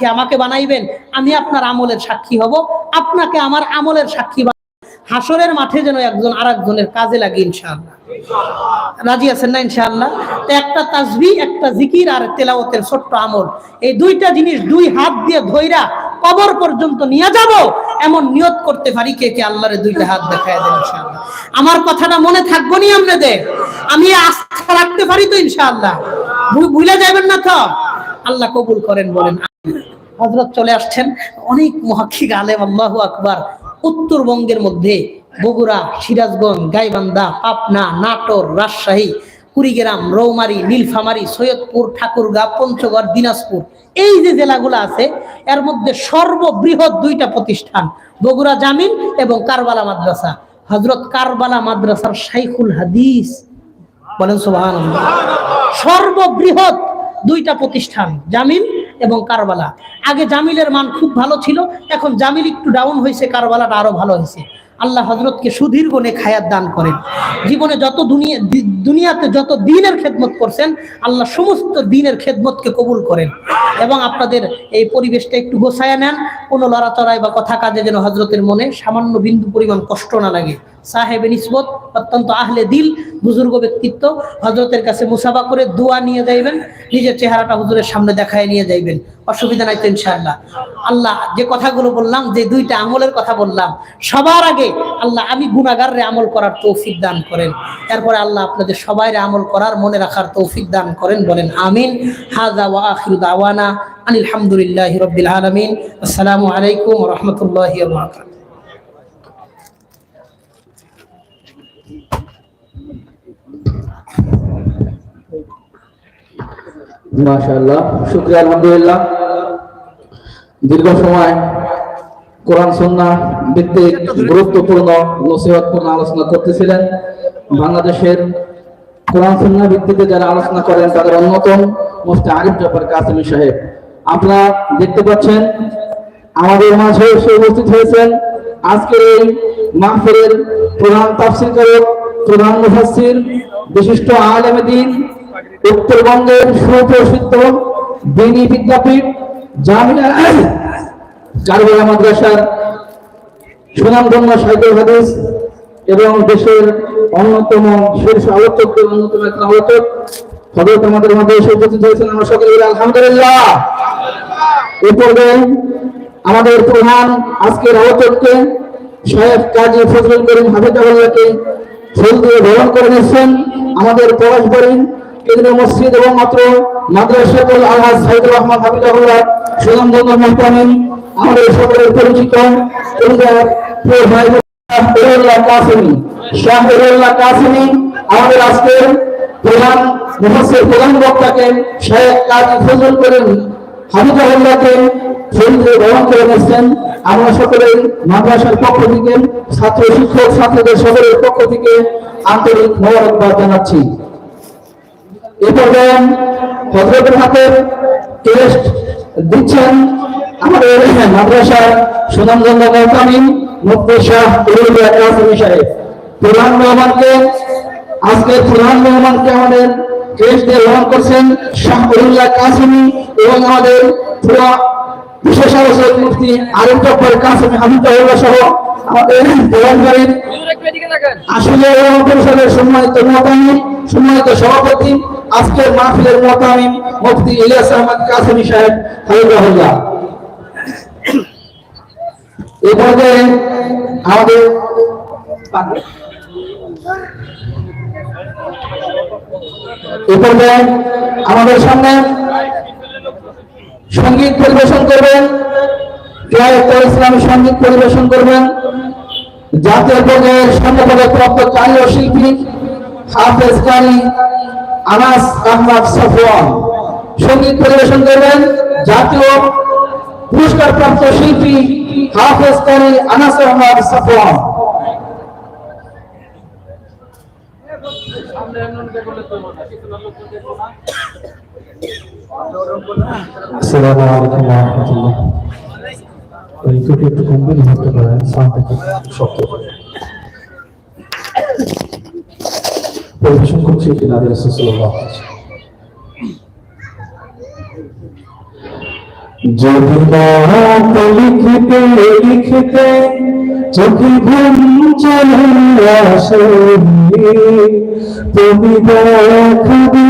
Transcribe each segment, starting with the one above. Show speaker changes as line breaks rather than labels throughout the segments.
সাক্ষী আমাকে বানাইবেন, আমি আপনার আমলের সাক্ষী হব, আপনাকে আমার আমলের সাক্ষী হাসরের মাঠে যেন একজন আর একজনের কাজে লাগে ইনশাআল্লাহ। রাজি আছেন না ইনশাআল্লাহ? একটা তাসবি একটা জিকির আর তেলাওয়াতের ছোট্ট আমল। এই দুইটা জিনিস দুই হাত দিয়ে ধইরা কবর পর্যন্ত নিয়ে যাব, এমন নিয়ত করতে পারি কে কে? আল্লাহরে দুইটা হাত দেখায় দেন ইনশাআল্লাহ। আমার কথাটা মনে থাকব নি আপনাদের? আমি আস্থা রাখতে পারি তো ইনশাআল্লাহ। ভুলে যাবেন না তো? আল্লাহ কবুল করেন বলেন হজরত চলে আসছেন, অনেক মহাক্ষিক আলেম আল্লাহু আকবার। উত্তরবঙ্গের মধ্যে বগুড়া, সিরাজগঞ্জ, গাইবান্ধা, পাবনা, নাটোর, রাজশাহী, কুড়িগ্রাম, রৌমারি, নীলফামারী, সৈয়দপুর, ঠাকুরগাঁ, পঞ্চগড়, দিনাজপুর, এই যে জেলাগুলো আছে, এর মধ্যে সর্ববৃহৎ দুইটা প্রতিষ্ঠান, বগুড়া জামিন এবং কারবালা মাদ্রাসা। হজরত কারবালা মাদ্রাসার শাইখুল হাদিস। বলেন সুবাহান সর্ববৃহৎ দুইটা প্রতিষ্ঠান, জামিল এবং কারবালা। আগে জামিলের মান খুব ভালো ছিল, এখন জামিল একটু ডাউন হয়েছে, কারবালাটা আরও ভালো হয়েছে। আল্লাহ হজরতকে সুদীর্ঘ হায়াত দান করেন। জীবনে যত দুনিয়া দুনিয়াতে যত দিনের খেদমত করছেন, আল্লাহ সমস্ত দিনের খেদমতকে কবুল করেন। এবং আপনাদের এই পরিবেশটা একটু গোছায় নেন, কোনো লড়াচড়াই বা কথা কাজে যেন হজরতের মনে সামান্য বিন্দু পরিমাণ কষ্ট না লাগে। সাহেব নিসবত, অত্যন্ত আহলে দিল, বুজুর্গ ব্যক্তিত্ব। হজরতের কাছে মুসাফা করে দোয়া নিয়ে যাইবেন, নিজের চেহারাটা হুজুরের সামনে দেখায় নিয়ে যাইবেন। অসুবিধা নাই তো ইনশাআল্লাহ। আল্লাহ, যে কথাগুলো বললাম, যে দুইটা আমলের কথা বললাম, সবার আগে আল্লাহ, আমি গুণাগারে আমল করার তৌফিক দান করেন। এরপরে আল্লাহ আপনাদের সবাই আমল করার, মনে রাখার তৌফিক দান করেন, বলেন আমিন। হাজা ওয়া আখিরু দাওয়ানা আনিল হামদুলিল্লাহি রাব্বিল আলামিন। আসসালামু আলাইকুম রাহমাতুল্লাহি
মাশাআল্লাহ, শুকরিয়া, আলহামদুলিল্লাহ। দীর্ঘ সময় কোরআন সুন্নাহ ভিত্তিক গুরুত্বপূর্ণ নসিহতপূর্ণ আলোচনা করতেছিলেন। বাংলাদেশের কোরআন সুন্নাহ ভিত্তিতে যারা আলোচনা করেন, তাদের অন্যতম মুফতি আরিফ জাফর কাসিমি সাহেব। আপনারা দেখতে পাচ্ছেন, আমাদের মাঝে এসে উপস্থিত হয়েছেন আজকের এই মাহফিলের প্রধান তাফসীরকারক প্রধান মুফাসসির, বিশিষ্ট আলেমে দিন উত্তরবঙ্গের সুপ্রসিদ্ধ দিনী বিদ্যাপীঠ জামিয়া কারবালা মাদ্রাসার সুনামধন্য সাইকেল হাদিস এবং দেশের অন্যতম শীর্ষ আলোচকদের অন্যতম একজন আলোচক। হজরত আমাদের মধ্যে এসে উপস্থিত হয়েছেন আমরা সকলে আলহামদুলিল্লাহ। এ পর্যায়ে আমাদের প্রধান আজকের আলোচককে শেখ কাজী ফজলুল করিম হাফিজাহুল্লাহকে ফুল দিয়ে বরণ করে নিচ্ছেন। আমাদের প্রবাস বাড়ি কেন্দ্রীয় মসজিদ এবং মাত্র মাদ্রাসাতুল আলহাজ সাইদুর রহমান হাফিজাহুল্লাহ সুনামধন্য মেহতামিন আমাদের সকলের পরিচিত প্রধান করে আমরা মাদ্রাসার পক্ষ থেকে, ছাত্র শিক্ষক, ছাত্রদের সকলের পক্ষ থেকে আন্তরিক মোবারকবাদ জানাচ্ছি। এ পর্যায়ে হজরতের হাতের টেস্ট দিচ্ছেন আমাদের মাদ্রাসার সুনামগঞ্জ মহতামিন মুফতি শাহ সাহেব। প্রধান মেহমানকে আজকে প্রধান মেহমানকে আমাদের টেস্ট দিয়ে গ্রহণ করছেন শাহ উরুল্লাহ কাসিমি এবং আমাদের পুরো বিশেষ আলোচক মুফতি আরিফ জব্বার কাসিমি হামিদুল্লাহ সহ আমাদের প্রধানকারীর আসলে এবং পরিষদের সম্মানিত মতামিম সম্মানিত সভাপতি আজকের মাহফিলের মতামিম মুফতি ইলিয়াস আহমদ কাসিমি সাহেব হাবিবাহুল্লাহ এই পর্যায়ে আমাদের আমাদের সামনে সংগীত পরিবেশন করবেন জয়াত্তর ইসলামী সংগীত পরিবেশন করবেন। জাতীয় পর্যায়ের স্বর্ণপদক প্রাপ্ত ও শিল্পী হাফেজ কারি আনাস আহমদ সফওয়ান। সংগীত পরিবেশন করবেন জাতীয় পুরস্কার প্রাপ্ত শিল্পী হাফেজ কারি আনাস আহমদ সফওয়ান।
আসসালামু আলাইকুম একটু গম্ভীর হতে পারে, সাউন্ডটা একটু শক্ত পরিবেশন করছে এটি নাদের যদি লিখিতে লিখিতে চোখে ঘুম চলে আসে তুমি দেখা দিও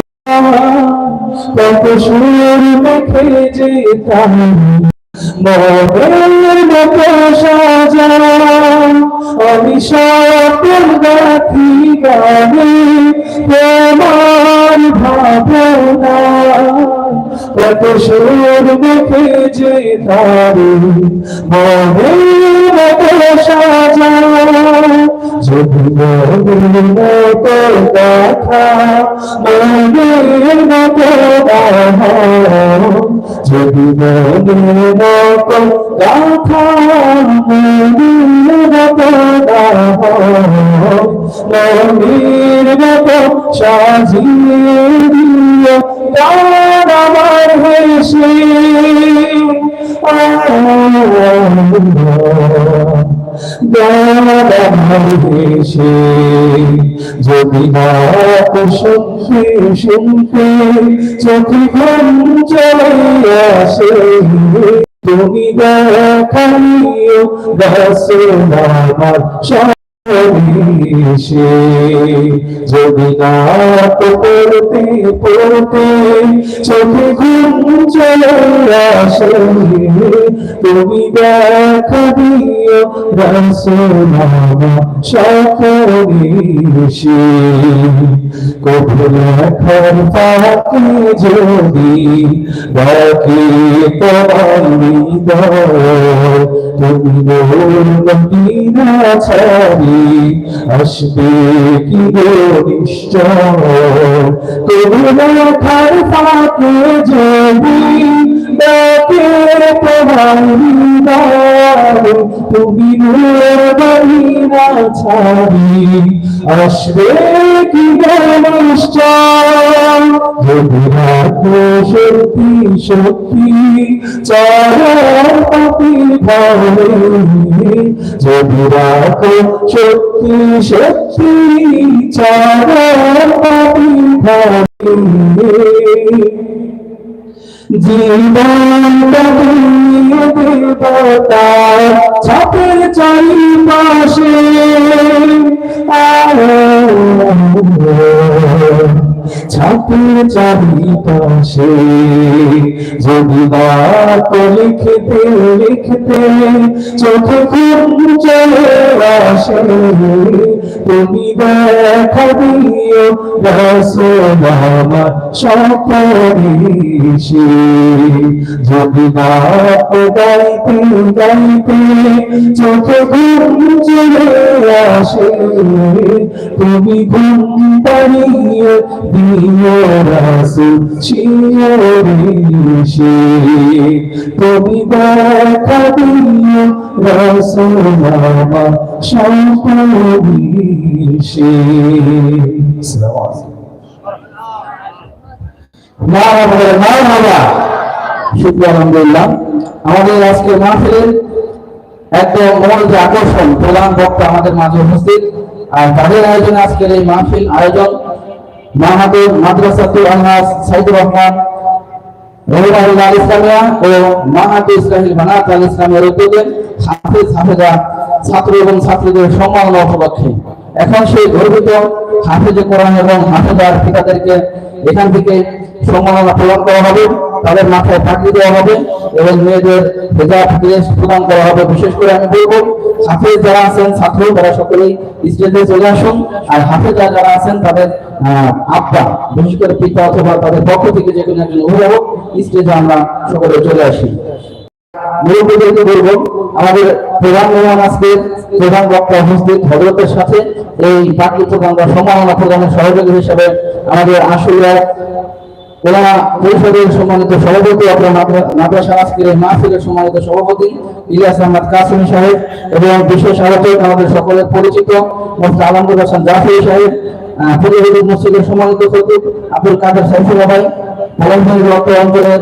কত সুর মেখে যেতাম মনের মতো সাজা আমি সব রাখি গানে তোমার ভাবনা কত সুর মেখে যেতাম মনের মতো সাজা। মনের মতো কথা মনের মতো মনের মতো গাথা মনের মতো মনের মতো সাজিয়ে হেসে ভালোবেসে যদি রাত শুনতে শুনতে চোখে ঘুম চলে আসে তুমি দেখাইও দাসে আমার রাত পড়তে পড়তে চোখে ঘুম চলে আসে তুমি দেখা দিও রাসূল আমার সকলেশে কবু লেখার পাকে যদি ডাকে তোমার তুমি মোর মদিনা ছাড়ি আসবে কি গো তবু কবু ফাঁকে পাকে তোমার হৃদয় তুমি মোর মদিনা ছাড়ি। আসবে কি নিশ্চয়? সত্যি সত্যি চরণ পাপি ভাবে যদি রাখো সত্যি সত্যি চরণ পাপি ভাবে জীবনটা দিয়ে দেবতা ছাপের ছাপের চারিপাশে যদি রাত লিখতে লিখতে চোখে ঘুম চলে আসে। তুমি দেখা দিও রাসূল আমার সকলেশে যদি রাত গাইতে গাইতে চোখে ঘুম চলে আসে, তুমি ঘুম পাড়িয়ে দিও রাসূল চিরদিশে তুমি দেখা দিও আমার
আমাদের আজকে মাহফিলের একদম মূল যে আকর্ষণ প্রধান বক্তা আমাদের মাঝে উপস্থিত। আর তাদের আয়োজনে আজকের এই মাহফিল আয়োজন মাহাদুর রহমান ছাত্র এবং ছাত্রীদের সম্মাননা উপলক্ষে। এখন সেই গর্বিত হাফিজে কোরআন এবং হাফেজার ঠিকাদেরকে এখান থেকে সম্মাননা প্রদান করা হবে, তাদের মাথায় ফাঁকি দেওয়া হবে এবং মেয়েদের হেজাব ড্রেস প্রদান করা হবে। বিশেষ করে আমি বলব, হাফেজ যারা আছেন, ছাত্র, তারা সকলেই স্টেজে চলে আসুন। আর হাফেজা যারা আছেন, তাদের আব্বা, বিশেষ করে পিতা অথবা তাদের পক্ষ থেকে যে কোনো একজন অভিভাবক, স্টেজে আমরা সকলে চলে আসি। মুরব্বীদেরকে বলব আমাদের প্রধান মেহমান আজকে প্রধান বক্তা উপস্থিত হজরতের সাথে এই বাকি প্রধানরা সম্মাননা প্রদানের সহযোগী হিসেবে আমাদের আশুলিয়া ওলামা পরিষদের সম্মানিত সভাপতি আপনার মাদ্রাসা আজকের মাহফিলের সম্মানিত সভাপতি ইলিয়াস আহমদ কাসিম সাহেব এবং বিশেষ আলোচক আমাদের সকলের পরিচিত মোস্তাক আলমদুল হাসান জাফরি সাহেব আহ, মসজিদের সম্মানিত খতিব আব্দুল কাদের সাইফুল্লাহ ভাই রক্ত অঞ্চলের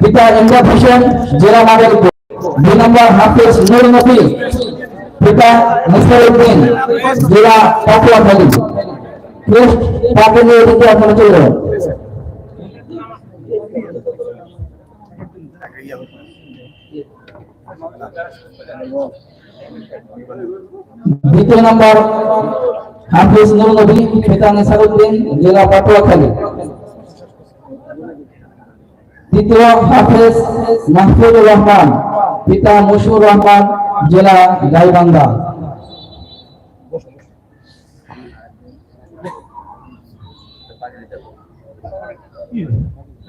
পিতা ইমদাদ হোসেন জেলা মাদারীপুর দুই নম্বর হাফেজ নুর নবী পিতা মুস্তার উদ্দিন জেলা পাকুয়াখালী পোস্ট পাকুয়া দিকে আপনারা চলে যাবেন দ্বিতীয় নম্বর হাফিজ নুর নবী পিতা নিসারউদ্দিন জেলা পাটুয়াখালী তৃতীয় হাফেজ মাহফুজুর রহমান পিতা মশিউর রহমান জেলা গাইবান্ধা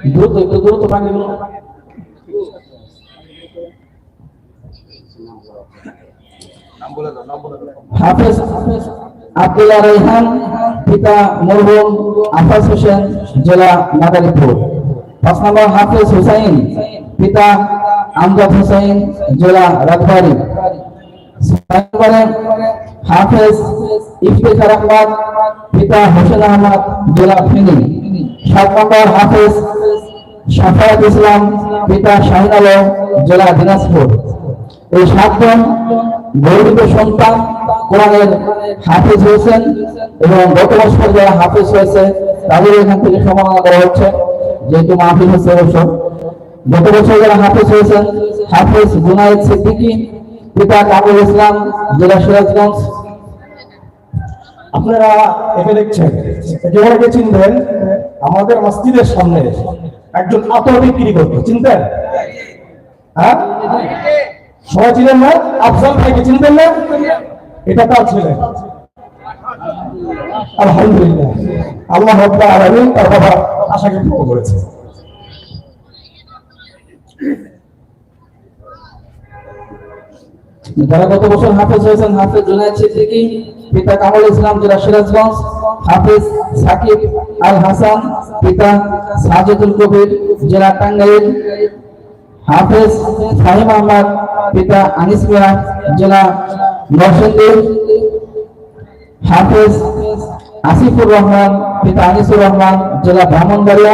দ্রুত একটু দ্রুত পানি দিন। হাফেজ আব্দুল্লাহ রাইহান পিতা মরহুম আফাজ হোসেন জেলা মাদারীপুর পাঁচ নম্বর হাফেজ হুসাইন, পিতা আমজাদ হুসাইন, জেলা রাজবাড়ী। ছয় হাফেজ ইফতেখার আহমদ, পিতা হোসেন আহমদ, জেলা ফেনী। সাত নম্বর হাফেজ শাফায়াত ইসলাম, পিতা শাহিন আলম, জেলা দিনাজপুর। এই সাতজন গৌরবিত সন্তান কোরআনের হাফিজ হয়েছেন এবং গত বছর যারা হাফিজ হয়েছে তাদের এখান থেকে সম্মাননা করা হচ্ছে। যেহেতু মাহফিল হচ্ছে এবছর গত বছর যারা হাফিজ হয়েছেন, হাফিজ জুনায়েদ সিদ্দিকী, পিতা কামরুল ইসলাম, জেলা সিরাজগঞ্জ।
আপনারা একে দেখছেন, যেভাবে চিনবেন, আমাদের মসজিদের সামনে একজন আতর বিক্রি করতো, চিনতেন? হ্যাঁ? সবাই চিনেন না? আফজাল ভাইকে চিনতেন না? এটা তার ছেলে। আলহামদুলিল্লাহ। আল্লাহ তার বাবা আশাকে পূর্ণ করেছে।
যারা গত বছর হাফেজ হয়েছেন, হাফেজ জুনায়েদ সিদ্দিকী, পিতা কামরুল ইসলাম জেলা সিরাজগঞ্জ, হাফেজ সাকিব আল হাসান, পিতা সাজেদুল কবির জেলা টাঙ্গাইল, হাফেজ ফাহিম আহমদ, পিতা আনিস মিয়া জেলা নরসিংদী, হাফেজ আসিফুর রহমান পিতা আনিসুর রহমান, জেলা ব্রাহ্মণবাড়িয়া।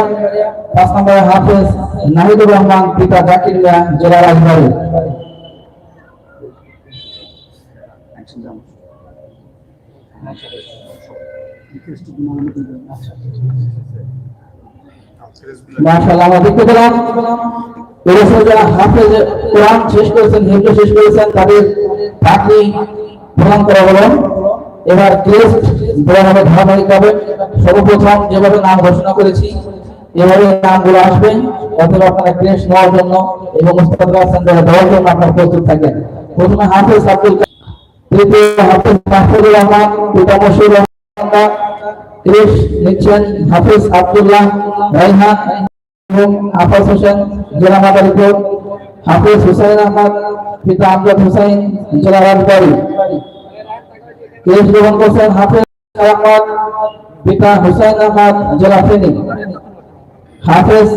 পাঁচ নম্বরে হাফেজ নাহিদুর রহমান, পিতা জাকির মিয়া, জেলা রাজবাড়ী। শেষ করেছেন, হিন্দু শেষ করেছেন, তাদের চাকরি করা হলো। এবার টেস্ট ক্রেস্ট ধারাবাহিক হবে। সর্বপ্রথম যেভাবে নাম ঘোষণা করেছি, এভাবে নামগুলো আসবে, অথবা আপনারা ক্রেস্ট নেওয়ার জন্য এবং দেওয়ার জন্য আপনারা প্রস্তুত থাকেন প্রথমে হাফেজ আব্দুল তৃতীয় হাফেজ মাহফুজুর রহমান নিচ্ছেন হাফেজ আব্দুল্লাহ রাইহান এবং হোসেন জেলা হাফিজ হুসাইন আহমদ, পিতা আমজাদ হুসাইন জেলা কেস গ্রহণ করছেন হাফিজ আহমদ, পিতা হুসাইন আহমদ হাফিজ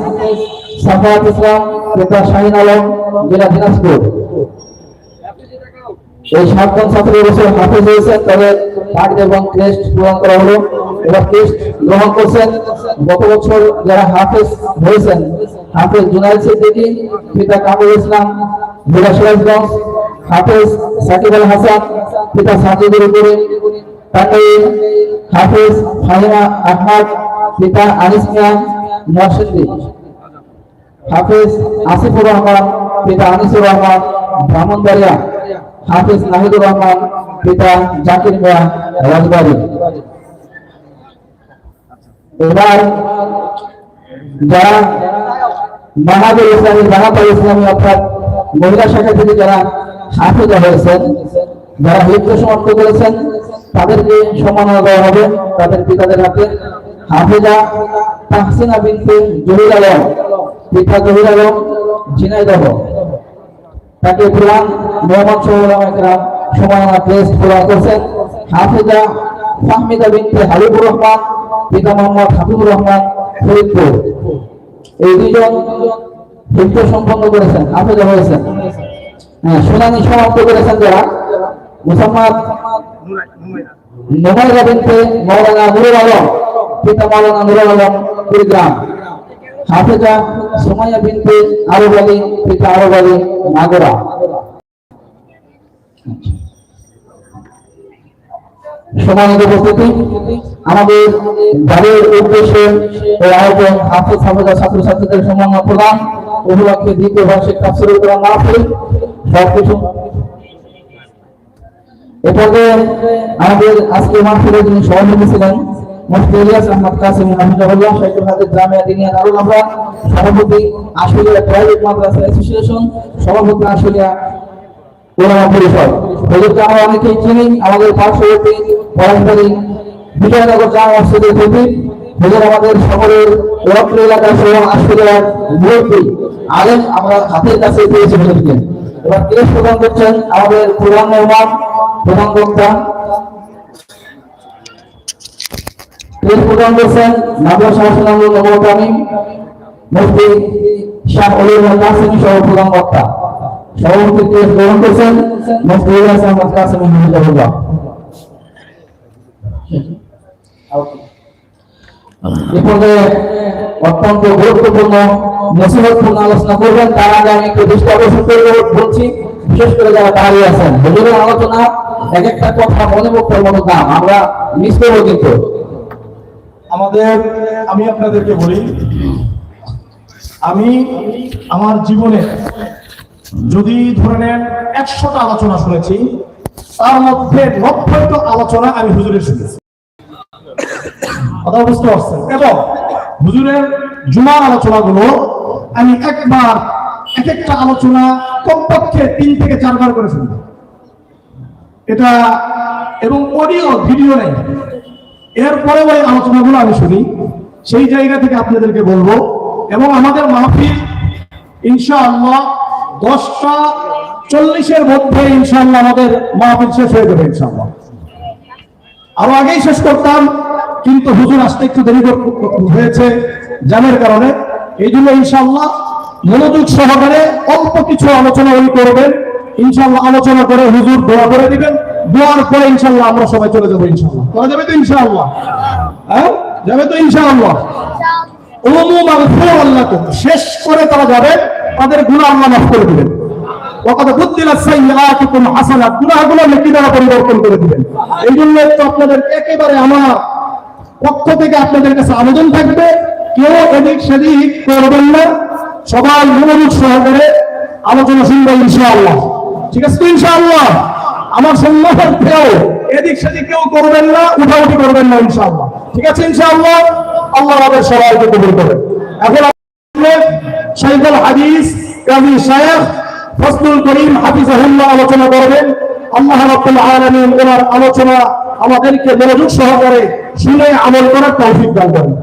সাফাত ইসলাম, পিতা শাহিন আলম, জেলা দিনাজপুর। এই সাতজন হাফিজ হয়েছেন পাঠ এবং গ্রহণ করা হলো। এবার গ্রহণ করছেন গত বছর যারা হাফিজ হয়েছেন, হাফিজ জুনাইদ সিদ্দিকী, পিতা কামরুল ইসলাম, জেলা সিরাজগঞ্জ, হাফিজ সাকিব আল হাসান পিতা সাজিদুল উপরে টাঙ্গাইল হাফিজ ফাহিমা আহমদ, পিতা আনিস মিয়া নরসিংদী হাফিজ আসিফুর রহমান, পিতা আনিসুর রহমান ব্রাহ্মণবাড়িয়া, হাফিজ নাহিদুর রহমান, পিতা জাকির মিয়া রাজবাড়ী। এবার যারা বাহাদুর ইসলামী বাহাদুর ইসলামী অর্থাৎ মহিলা শাখা থেকে যারা হাফেজা হয়েছেন যারা হিফজ সমাপ্ত করেছেন, তাদেরকে সম্মাননা দেওয়া হবে। তাদের পিতাদের হাতে হাফেজা তাহসিনা বিনতে জহির আলম, পিতা জহির আলম, ঝিনাইদহ। তাকে প্রধান মোহাম্মদ সোহেলাম একরাম সম্মাননা ক্রেস্ট প্রদান করছেন। হাফেজা ফাহমিদা বিনতে হাবিবুর রহমান, পিতা মোহাম্মদ হাবিবুর রহমান ফরিদপুর। এই দুইজন যুদ্ধ সম্পন্ন করেছেন, হাফেজা হয়েছেন। হ্যাঁ শুনানি সমাপ্ত করেছেন যারা। মুসাম্মদ নোমাইরা বিনতে মৌলানা নুরুল আলম, পিতা মৌলানা নুরুল আলম, কুড়িগ্রাম। হাফেজা সুমাইয়া বিনতে আরব আলী, পিতা আরব আলী নাগরা সম্মানিত উপস্থিতি। আমাদের উদ্দেশ্যে আয়োজন হাফিজ হাফেজা ছাত্রছাত্রীদের সম্মান প্রদান। উপলক্ষে দ্বিতীয় বার্ষিক তাফসিরুল কোরআন মাহফিল। সবকিছু এ আমাদের আজকে মাহফিলে যিনি সভাপতি ছিলেন মুফতি ইলিয়াস আহমদ কাসিম হাফিজাহুল্লাহ, শাইখুল জামিয়া দিনিয়া দারুল আমরা সভাপতি আশুলিয়া প্রাইভেট মাদ্রাসা অ্যাসোসিয়েশন, সভাপতি আশুলিয়া ওলামা পরিষদ। আমরা অনেকেই চিনি, আমাদের পার্শ্ববর্তী পরম্পরী বিজয়নগর জামা মসজিদের আমাদের শহরের ওয়াক্র এলাকা সহ আশুলিয়ার মুরব্বী আমরা হাতের কাছে পেয়েছি হুজুরকে এবার ক্রেশ প্রদান করছেন? আমাদের প্রধান মেহমান, প্রধান বক্তা। ক্রেশ প্রদান করছেন? নবর তামিম মুফতি শাহ অলিউল্লাহ কাসিমি সহ প্রধান বক্তা। সভাপতি অত্যন্ত গুরুত্বপূর্ণ আলোচনা করবেন। তার আগে আমি একটু দৃষ্টি বলছি, বিশেষ করে যারা দাঁড়িয়ে আছেন। হুজুরের আলোচনা এক একটা কথা মনে মুক্তার দাম। আমরা মিস করব কিন্তু।
আমাদের, আমি আপনাদেরকে বলি, আমি আমার জীবনে যদি ধরে নেন একশোটা আলোচনা শুনেছি, তার মধ্যে নব্বইটা আলোচনা আমি হুজুরের শুনেছি। কথা বুঝতে পারছেন? এবং হুজুরের জুমার আলোচনাগুলো আমি একবার এক একটা আলোচনা কমপক্ষে তিন থেকে চারবার করে শুনি এটা এবং অডিও, ভিডিও নেই। এরপরে ওই আলোচনাগুলো আমি শুনি। সেই জায়গা থেকে আপনাদেরকে বলব এবং আমাদের মাহফিল ইনশাআল্লাহ দশটা চল্লিশের মধ্যে ইনশাআল্লাহ আমাদের মাহফিল শেষ হয়ে যাবে ইনশাআল্লাহ। আরও আগেই শেষ করতাম। কিন্তু হুজুর আসতে একটু দেরি হয়েছে জানের কারণে। এই জন্য ইনশাআল্লাহ মনোযোগ সহকারে অল্প কিছু আলোচনা উনি করবেন। ইনশাআল্লাহ আলোচনা করে হুজুর দোয়া করে দিবেন। দোয়ার পরে ইনশাআল্লাহ আমরা সবাই চলে যাব ইনশাআল্লাহ। করা যাবে তো ইনশাআল্লাহ? হ্যাঁ? যাবে তো ইনশাআল্লাহ। শেষ করে তারা যাবে, তাদের গুনাহ আল্লাহ মাফ করে দিবেন। পরিবর্তন করে দিবেন। এই জন্য আপনাদের একেবারে আমার পক্ষ থেকে আপনাদের কাছে আবেদন থাকবে। কেউ এদিক সেদিক করবেন না। সবাই মনোযোগ সহকারে আলোচনা শুনবে ইনশাআল্লাহ। ঠিক আছে তো ইনশাআল্লাহ? আমার সম্মান কেউ এদিক সেদিক কেউ করবেন না, উঠাউঠি করবেন না ইনশাআল্লাহ। ঠিক আছে ইনশাআল্লাহ? আল্লাহ আমাদের সবাইকে কবুল করে এখন শাইখুল হাদিস কাজী শায়েখ ফজলুল করিম হাফিজ হাফিজাহুল্লাহ আলোচনা করবেন। আলোচনা আমাদেরকে মনোযোগ সহকারে শুনে আমল করার তৌফিক দান করেন।